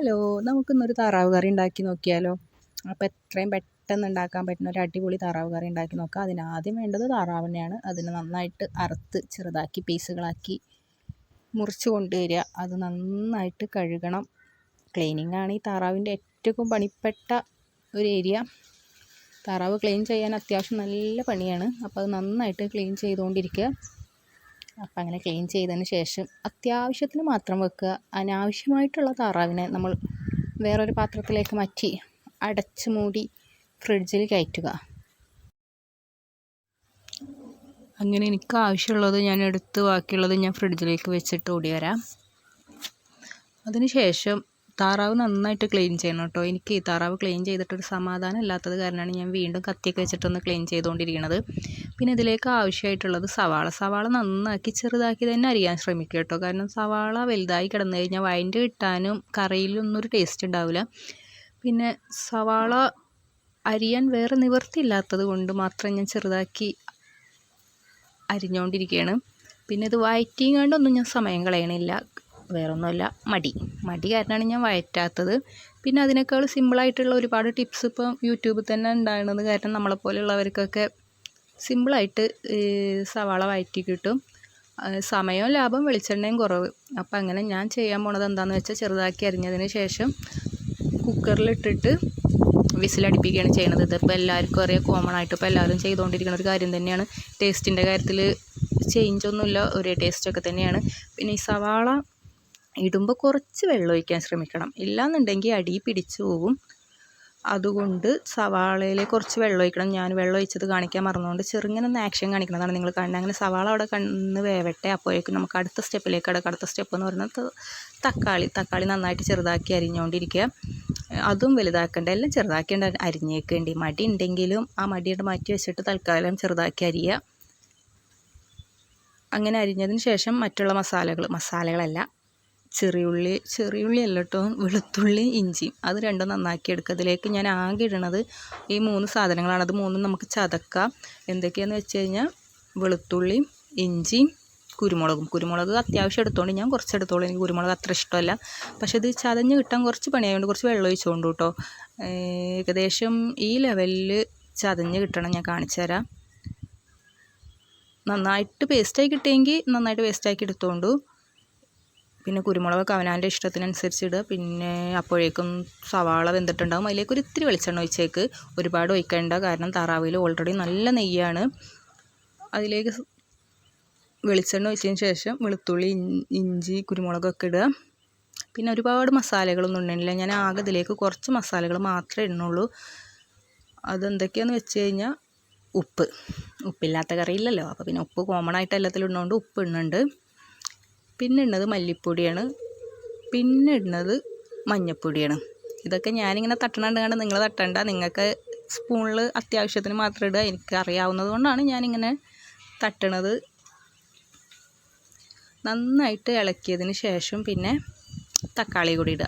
Hello നമുക്കിന്നൊരു താറാവ് കറി ഉണ്ടാക്കി നോക്കിയാലോ? അപ്പോൾ എത്രയും പെട്ടെന്ന് ഉണ്ടാക്കാൻ പറ്റുന്ന ഒരു അടിപൊളി താറാവ് കറി ഉണ്ടാക്കി നോക്കാം. അതിന് ആദ്യം വേണ്ടത് താറാവിനെയാണ് അതിന് നന്നായിട്ട് അറുത്ത് ചെറുതാക്കി പീസുകളാക്കി മുറിച്ച് കൊണ്ടുവരിക. അത് നന്നായിട്ട് കഴുകണം. ക്ലീനിങ് ആണ് ഈ താറാവിന്റെ ഏറ്റവും പണിപ്പെട്ട ഒരു ഏരിയ താറാവ് ക്ലീൻ ചെയ്യാൻ അത്യാവശ്യം നല്ല പണിയാണ്. അപ്പോൾ അത് നന്നായിട്ട് ക്ലീൻ ചെയ്തുകൊണ്ടിരിക്കുക. അപ്പം അങ്ങനെ ക്ലീൻ ചെയ്തതിന് ശേഷം അത്യാവശ്യത്തിന് മാത്രം വെക്കുക. അനാവശ്യമായിട്ടുള്ള താറാവിനെ നമ്മൾ വേറൊരു പാത്രത്തിലേക്ക് മാറ്റി അടച്ച് മൂടി ഫ്രിഡ്ജിൽ കയറ്റുക. അങ്ങനെ എനിക്ക് ആവശ്യമുള്ളത് ഞാൻ എടുത്ത് ബാക്കിയുള്ളത് ഞാൻ ഫ്രിഡ്ജിലേക്ക് വെച്ചിട്ട് ഓടി വരാം. അതിന് ശേഷം താറാവ് നന്നായിട്ട് ക്ലീൻ ചെയ്യണം കേട്ടോ. എനിക്ക് ഈ താറാവ് ക്ലീൻ ചെയ്തിട്ടൊരു സമാധാനം ഇല്ലാത്തത് കാരണമാണ് ഞാൻ വീണ്ടും കത്തിയൊക്കെ വെച്ചിട്ടൊന്ന് ക്ലീൻ ചെയ്തുകൊണ്ടിരിക്കുന്നത്. പിന്നെ ഇതിലേക്ക് ആവശ്യമായിട്ടുള്ളത് സവാള. സവാള നന്നാക്കി ചെറുതാക്കി തന്നെ അരിയാൻ ശ്രമിക്കുക കേട്ടോ. കാരണം സവാള വലുതായി കിടന്നു കഴിഞ്ഞാൽ വൈൻഡ് കിട്ടാനും കറിയിലൊന്നും ഒരു ടേസ്റ്റ് ഉണ്ടാവില്ല. പിന്നെ സവാള അരിയാൻ വേറെ നിവൃത്തിയില്ലാത്തത് കൊണ്ട് മാത്രം ഞാൻ ചെറുതാക്കി അരിഞ്ഞുകൊണ്ടിരിക്കുകയാണ് പിന്നെ ഇത് വയറ്റിയും വയറ്റിങ്ങാണ്ടൊന്നും ഞാൻ സമയം കളയണില്ല. വേറൊന്നുമല്ല മടി. മടി കാരണമാണ് ഞാൻ വയറ്റാത്തത്. പിന്നെ അതിനേക്കാൾ സിമ്പിളായിട്ടുള്ള ഒരുപാട് ടിപ്സ് ഇപ്പം യൂട്യൂബിൽ തന്നെ ഉണ്ടാകുന്നത് കാരണം നമ്മളെപ്പോലെയുള്ളവർക്കൊക്കെ സിമ്പിളായിട്ട് സവാള വയറ്റി കിട്ടും സമയവും ലാഭം വെളിച്ചെണ്ണയും കുറവ്. അപ്പം അങ്ങനെ ഞാൻ ചെയ്യാൻ പോണത് എന്താണെന്ന് വെച്ചാൽ ചെറുതാക്കി അരിഞ്ഞതിന് ശേഷം കുക്കറിലിട്ടിട്ട് വിസിലടിപ്പിക്കുകയാണ് ചെയ്യുന്നത് ഇതിപ്പോൾ എല്ലാവർക്കും അറിയാം കോമൺ ആയിട്ട് ഇപ്പോൾ എല്ലാവരും ചെയ്തുകൊണ്ടിരിക്കുന്ന ഒരു കാര്യം തന്നെയാണ്. ടേസ്റ്റിന്റെ കാര്യത്തിൽ ചേഞ്ച് ഒന്നുമില്ല ഒരേ ടേസ്റ്റൊക്കെ തന്നെയാണ്. പിന്നെ ഈ സവാള ഇടുമ്പോൾ കുറച്ച് വെള്ളം ഒഴിക്കാൻ ശ്രമിക്കണം. ഇല്ലാന്നുണ്ടെങ്കിൽ അടി പിടിച്ചു പോകും അതുകൊണ്ട് സവാളയിൽ കുറച്ച് വെള്ളം ഒഴിക്കണം. ഞാൻ വെള്ളം ഒഴിച്ചത് കാണിക്കാൻ മറന്നുകൊണ്ട് ചെറുങ്ങനെ ഒന്ന് ആക്ഷൻ കാണിക്കുന്നതാണ് നിങ്ങൾ കാണുന്നത്. അങ്ങനെ സവാള അവിടെ കണ്ണ് വേവട്ടെ അപ്പോഴേക്കും നമുക്ക് അടുത്ത സ്റ്റെപ്പിലേക്ക് കിടക്കാം. അടുത്ത സ്റ്റെപ്പ് എന്ന് പറയുന്നത് തക്കാളി. തക്കാളി നന്നായിട്ട് ചെറുതാക്കി അരിഞ്ഞുകൊണ്ടിരിക്കുക അതും വലുതാക്കേണ്ട. എല്ലാം ചെറുതാക്കി അരിഞ്ഞേക്കേണ്ടി മടി ഉണ്ടെങ്കിലും ആ മടിയുടെ മാറ്റി വെച്ചിട്ട് തൽക്കാലം ചെറുതാക്കി അരിയുക. അങ്ങനെ അരിഞ്ഞതിന് ശേഷം മറ്റുള്ള മസാലകൾ മസാലകളല്ല. ചെറിയുള്ളി ചെറിയുള്ളി അല്ല കേട്ടോ വെളുത്തുള്ളി ഇഞ്ചിയും അത് രണ്ടും നന്നാക്കി എടുക്കുക അതിലേക്ക് ഞാൻ ആകെ ഇടണത് ഈ മൂന്ന് സാധനങ്ങളാണ്. അത് മൂന്നും നമുക്ക് ചതക്കാം. എന്തൊക്കെയാണെന്ന് വെച്ച് കഴിഞ്ഞാൽ വെളുത്തുള്ളിയും ഇഞ്ചിയും കുരുമുളകും. കുരുമുളക് അത്യാവശ്യം എടുത്തോണ്ട് ഞാൻ കുറച്ച് എടുത്തോളൂ. എനിക്ക് കുരുമുളക് അത്ര ഇഷ്ടമല്ല. പക്ഷെ ഇത് ചതഞ്ഞ് കിട്ടാൻ കുറച്ച് പണിയായതുകൊണ്ട് കുറച്ച് വെള്ളം ഒഴിച്ചുകൊണ്ട് കേട്ടോ ഏകദേശം ഈ ലെവലിൽ ചതഞ്ഞ് കിട്ടണം ഞാൻ കാണിച്ചു തരാം. നന്നായിട്ട് പേസ്റ്റായി കിട്ടിയെങ്കിൽ നന്നായിട്ട് പേസ്റ്റാക്കി എടുത്തോണ്ടു. പിന്നെ കുരുമുളകൊക്കെ അവനാന്റെ ഇഷ്ടത്തിനനുസരിച്ച് ഇടുക പിന്നെ അപ്പോഴേക്കും സവാള വെന്തിട്ടുണ്ടാകും അതിലേക്ക് ഒരു ഇത്തിരി വെളിച്ചെണ്ണ ഒഴിച്ചേക്ക് ഒരുപാട് ഒഴിക്കേണ്ട കാരണം താറാവിൽ ഓൾറെഡി നല്ല നെയ്യാണ്. അതിലേക്ക് വെളിച്ചെണ്ണ ഒഴിച്ചതിന് ശേഷം വെളുത്തുള്ളി ഇഞ്ചി കുരുമുളകൊക്കെ ഇടുക. പിന്നെ ഒരുപാട് മസാലകളൊന്നും ഉണ്ടെങ്കില്ല ഞാൻ ആകെ ഇതിലേക്ക് കുറച്ച് മസാലകൾ മാത്രമേ ഇടുന്നുള്ളൂ. അതെന്തൊക്കെയാണെന്ന് വെച്ച് കഴിഞ്ഞാൽ ഉപ്പ്. ഉപ്പില്ലാത്ത കറിയില്ലല്ലോ അപ്പോൾ പിന്നെ ഉപ്പ് കോമൺ ആയിട്ട് എല്ലാത്തിലും ഇടുന്നതുകൊണ്ട് ഉപ്പ് ഇടുന്നുണ്ട്. പിന്നെ ഇടുന്നത് മല്ലിപ്പൊടിയാണ്. പിന്നെ ഇടുന്നത് മഞ്ഞൾപ്പൊടിയാണ് ഇതൊക്കെ ഞാനിങ്ങനെ തട്ടണണ്ട് കണ്ട് നിങ്ങൾ തട്ടണ്ട. നിങ്ങൾക്ക് സ്പൂണിൽ അത്യാവശ്യത്തിന് മാത്രം ഇടുക എനിക്ക് അറിയാവുന്നത് കൊണ്ടാണ് ഞാനിങ്ങനെ തട്ടണത്. നന്നായിട്ട് ഇളക്കിയതിന് ശേഷം പിന്നെ തക്കാളി കൂടി ഇടുക.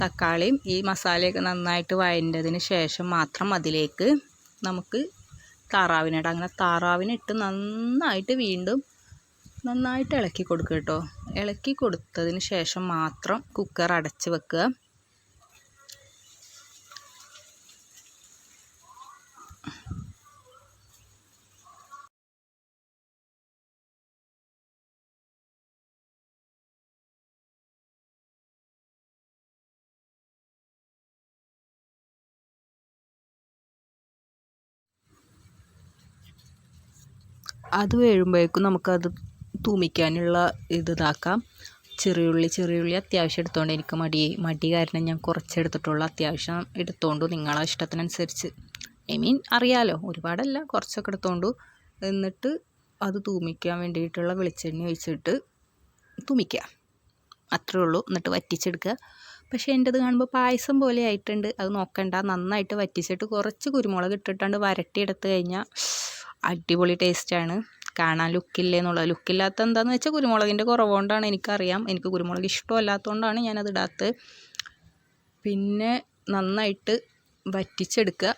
തക്കാളിയും ഈ മസാലയൊക്കെ നന്നായിട്ട് വഴണ്ടതിന് ശേഷം മാത്രം അതിലേക്ക് നമുക്ക് താറാവിനിടാം അങ്ങനെ താറാവിനിട്ട് നന്നായിട്ട് വീണ്ടും നന്നായിട്ട് ഇളക്കി കൊടുക്കുക കേട്ടോ. ഇളക്കി കൊടുത്തതിന് ശേഷം മാത്രം കുക്കർ അടച്ച് വെക്കുക. അത് വേഴുമ്പോഴേക്കും നമുക്കത് തൂമിക്കാനുള്ള ഇത് ഇതാക്കാം. ചെറിയുള്ളി ചെറിയുള്ളി അത്യാവശ്യം എടുത്തുകൊണ്ട് എനിക്ക് മടി മടി കാരണം ഞാൻ കുറച്ച് എടുത്തിട്ടുള്ളൂ അത്യാവശ്യം എടുത്തുകൊണ്ട് നിങ്ങളെ ഇഷ്ടത്തിനനുസരിച്ച്. ഐ മീൻ അറിയാലോ ഒരുപാടല്ല കുറച്ചൊക്കെ എടുത്തോണ്ടു. എന്നിട്ട് അത് തൂമിക്കാൻ വേണ്ടിയിട്ടുള്ള വെളിച്ചെണ്ണ ഒഴിച്ചിട്ട് തൂമിക്കുക. അത്രേ ഉള്ളൂ. എന്നിട്ട് വറ്റിച്ചെടുക്കുക. പക്ഷേ എന്റെത് കാണുമ്പോൾ പായസം പോലെ ആയിട്ടുണ്ട്. അത് നോക്കണ്ട. നന്നായിട്ട് വറ്റിച്ചിട്ട് കുറച്ച് കുരുമുളക് ഇട്ടിട്ടാണ്ട് വരട്ടിയെടുത്ത് കഴിഞ്ഞാൽ അടിപൊളി ടേസ്റ്റാണ്. കാണാൻ ലുക്കില്ലേ എന്നുള്ളത് ലുക്കില്ലാത്ത എന്താണെന്ന് വെച്ചാൽ കുരുമുളകിന്റെ കുറവുകൊണ്ടാണ് എനിക്കറിയാം. എനിക്ക് കുരുമുളക് ഇഷ്ടമല്ലാത്തതുകൊണ്ടാണ് ഞാനത് ഇടാത്തത്. പിന്നെ നന്നായിട്ട് വറ്റിച്ചെടുക്കുക.